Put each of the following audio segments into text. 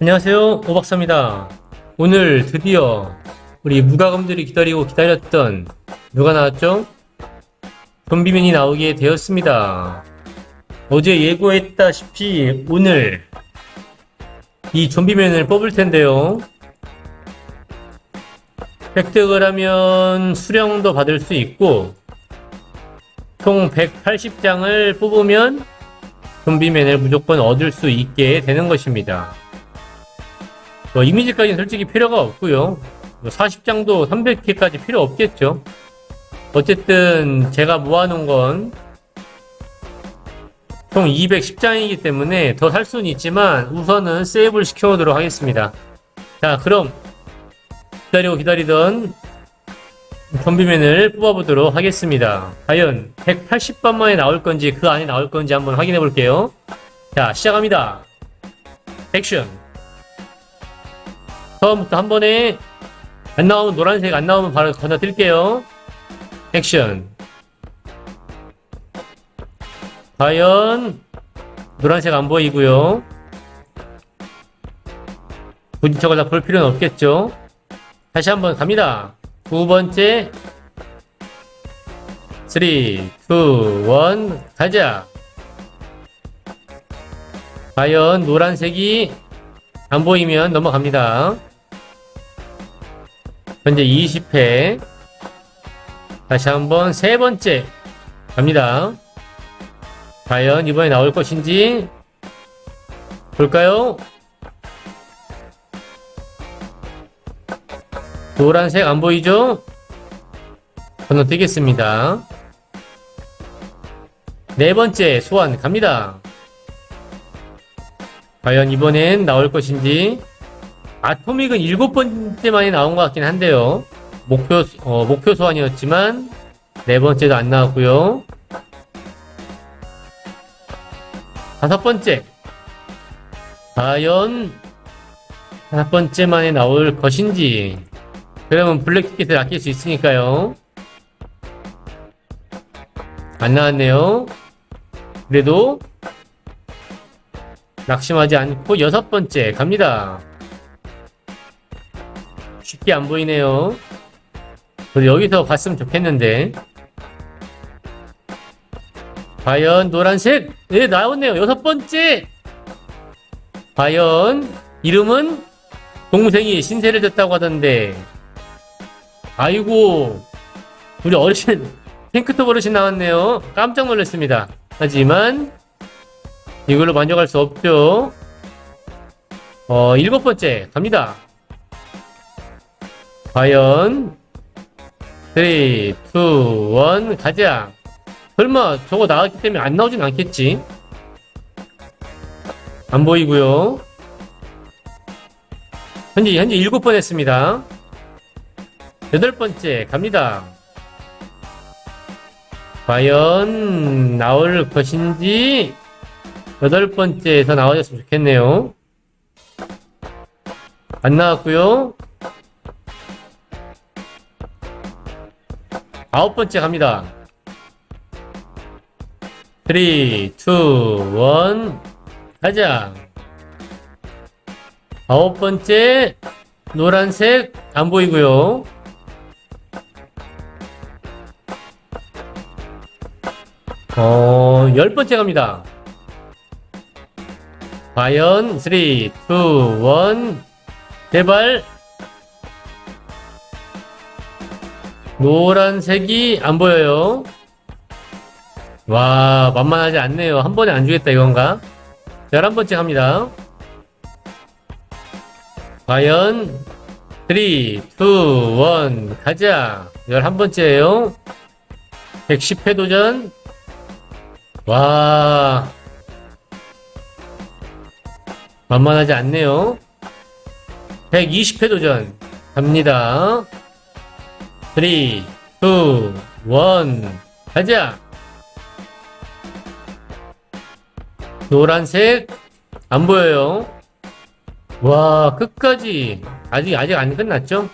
안녕하세요 오박사입니다 오늘 드디어 우리 무가검들이 기다리고 기다렸던 누가 나왔죠? 좀비맨이 나오게 되었습니다 어제 예고했다시피 오늘 이 좀비맨을 뽑을 텐데요 획득을 하면 수령도 받을 수 있고 총 180장을 뽑으면 좀비맨을 무조건 얻을 수 있게 되는 것입니다. 뭐 이미지까지는 솔직히 필요가 없고요. 40장도 300개까지 필요 없겠죠. 어쨌든 제가 모아놓은 건 총 210장이기 때문에 더 살 수는 있지만 우선은 세이브를 시켜놓도록 하겠습니다. 자 그럼 기다리고 기다리던 좀비맨을 뽑아보도록 하겠습니다. 과연 180번 만에 나올 건지 그 안에 나올 건지 한번 확인해 볼게요. 자, 시작합니다. 액션. 처음부터 한 번에 안 나오면 노란색 안 나오면 바로 건너뛸게요. 액션. 과연 노란색 안 보이고요. 굳이 저걸 다 볼 필요는 없겠죠. 다시 한번 갑니다. 두 번째 3, 2, 1 가자 과연 노란색이 안 보이면 넘어갑니다 현재 20회 다시 한번 세 번째 갑니다 과연 이번에 나올 것인지 볼까요? 노란색 안 보이죠? 건너뛰겠습니다. 네 번째 소환 갑니다. 과연 이번엔 나올 것인지 아토믹은 일곱 번째 만에 나온 것 같긴 한데요. 목표 어, 목표 소환이었지만 네 번째도 안 나왔고요. 다섯 번째 과연 다섯 번째 만에 나올 것인지 그러면 블랙 티켓을 아낄 수 있으니까요. 안 나왔네요. 그래도 낙심하지 않고 여섯 번째 갑니다. 쉽게 안 보이네요. 여기서 봤으면 좋겠는데. 과연 노란색? 네, 나왔네요. 여섯 번째! 과연 이름은 동생이 신세를 졌다고 하던데 아이고 우리 어르신 핑크톱 어르신 나왔네요 깜짝 놀랐습니다 하지만 이걸로 만족할 수 없죠 어 일곱 번째 갑니다 과연 3, 2, 1 가자 설마 저거 나왔기 때문에 안 나오진 않겠지 안 보이고요 현재 현재 일곱 번 했습니다 여덟 번째 갑니다. 과연 나올 것인지 여덟 번째에서 나와줬으면 좋겠네요. 안 나왔고요. 아홉 번째 갑니다. 3, 2, 1 가자. 아홉 번째 노란색 안 보이고요. 어, 열 번째 갑니다. 과연 3, 2, 1 제발 노란색이 안 보여요. 와 만만하지 않네요. 한 번에 안 주겠다 이건가? 열한 번째 갑니다. 과연 3, 2, 1 가자. 열한 번째예요. 110회 도전 와 만만하지 않네요 120회 도전 갑니다 3 2 1 가자. 노란색. 안 보여요. 와 끝까지. 아직 아직 안 끝났죠?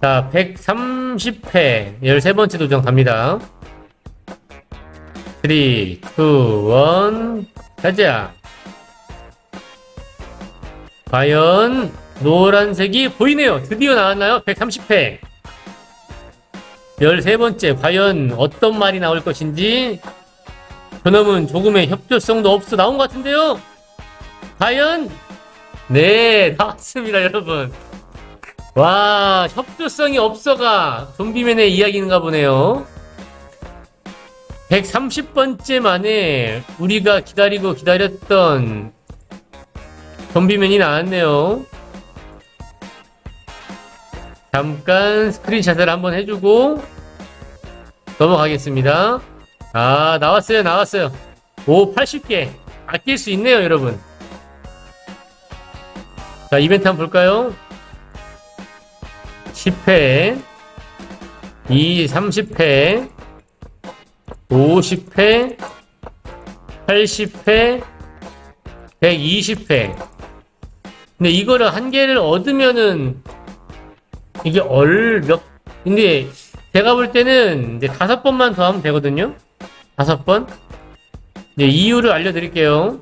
자 130회. 13번째 도전 갑니다. 3, 2, 1, 가자. 과연 노란색이 보이네요. 드디어 나왔나요? 130회. 13번째, 과연 어떤 말이 나올 것인지 저놈은 조금의 협조성도 없어 나온 것 같은데요? 과연? 네, 나왔습니다, 여러분. 와, 협조성이 없어가 좀비맨의 이야기인가 보네요. 130번째 만에 우리가 기다리고 기다렸던 좀비맨이 나왔네요. 잠깐 스크린샷을 한번 해주고 넘어가겠습니다. 아, 나왔어요, 나왔어요. 오, 80개. 아낄 수 있네요, 여러분. 자, 이벤트 한번 볼까요? 10회, 2, 30회, 50회, 80회, 120회. 근데 이거를 한 개를 얻으면은 이게 얼 몇, 근데 제가 볼 때는 이제 다섯 번만 더 하면 되거든요? 다섯 번? 이제 이유를 알려드릴게요.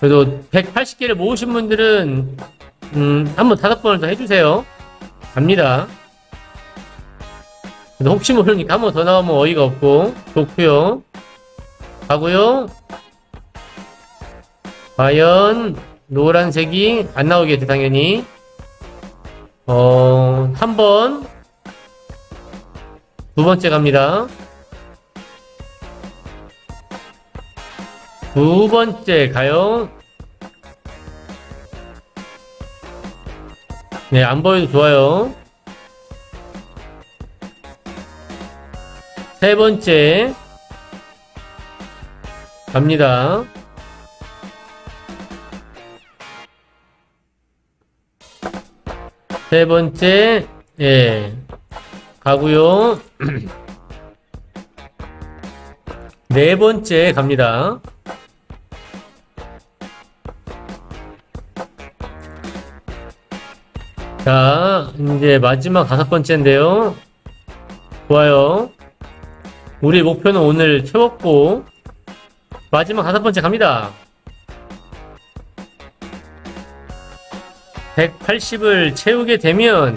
그래도 180개를 모으신 분들은, 음, 한번 다섯 번을 더 해주세요. 갑니다. 근데 혹시 모르니까 한 번 더 나오면 어이가 없고, 좋고요 가고요 과연, 노란색이 안 나오겠죠, 당연히. 어, 한 번. 두 번째 갑니다. 두 번째 가요. 네, 안 보여도 좋아요. 세 번째. 갑니다. 세 번째, 예, 가고요. 네 번째 갑니다. 자, 이제 마지막 다섯 번째인데요. 좋아요. 우리 목표는 오늘 채웠고, 마지막 다섯 번째 갑니다. 180을 채우게 되면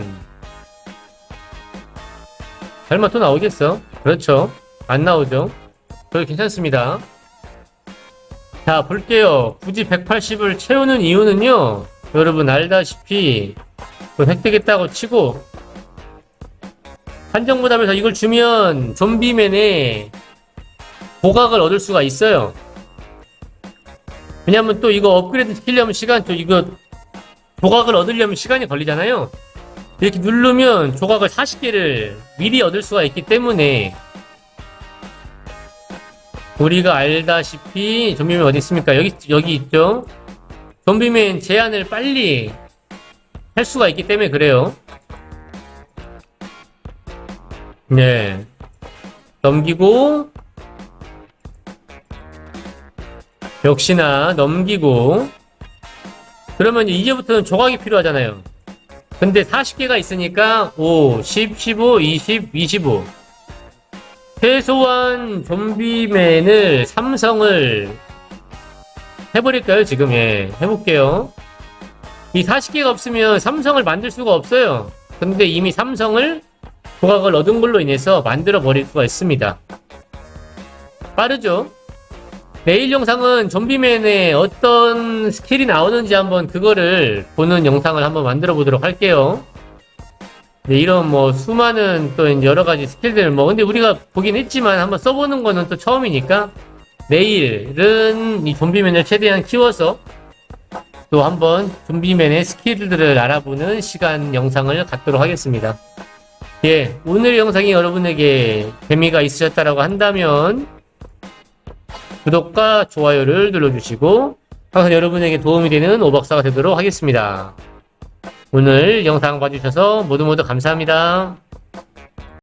설마 또 나오겠어? 그렇죠. 안 나오죠. 그거 괜찮습니다. 자, 볼게요. 굳이 180을 채우는 이유는요. 여러분 알다시피 그 획득했다고 치고 한정보답에서 이걸 주면 좀비맨의 보각을 얻을 수가 있어요. 왜냐면 또 이거 업그레이드 시키려면 시간 또 이거 조각을 얻으려면 시간이 걸리잖아요. 이렇게 누르면 조각을 40개를 미리 얻을 수가 있기 때문에 우리가 알다시피 좀비맨 어디 있습니까? 여기 여기 있죠. 좀비맨 제한을 빨리 할 수가 있기 때문에 그래요. 네. 넘기고 역시나 넘기고 그러면 이제부터는 조각이 필요하잖아요. 근데 40개가 있으니까 5, 10, 15, 20, 25. 최소한 좀비맨을 삼성을 해버릴까요? 지금 예 해볼게요. 이 40개가 없으면 삼성을 만들 수가 없어요. 근데 이미 삼성을 조각을 얻은 걸로 인해서 만들어 버릴 수가 있습니다. 빠르죠? 내일 영상은 좀비맨의 어떤 스킬이 나오는지 한번 그거를 보는 영상을 한번 만들어 보도록 할게요. 네, 이런 뭐 수많은 또 여러 가지 스킬들 뭐 근데 우리가 보긴 했지만 한번 써보는 거는 또 처음이니까 내일은 이 좀비맨을 최대한 키워서 또 한번 좀비맨의 스킬들을 알아보는 시간 영상을 갖도록 하겠습니다. 예, 오늘 영상이 여러분에게 재미가 있으셨다라고 한다면 구독과 좋아요를 눌러주시고 항상 여러분에게 도움이 되는 오박사가 되도록 하겠습니다. 오늘 영상 봐주셔서 모두 모두 감사합니다.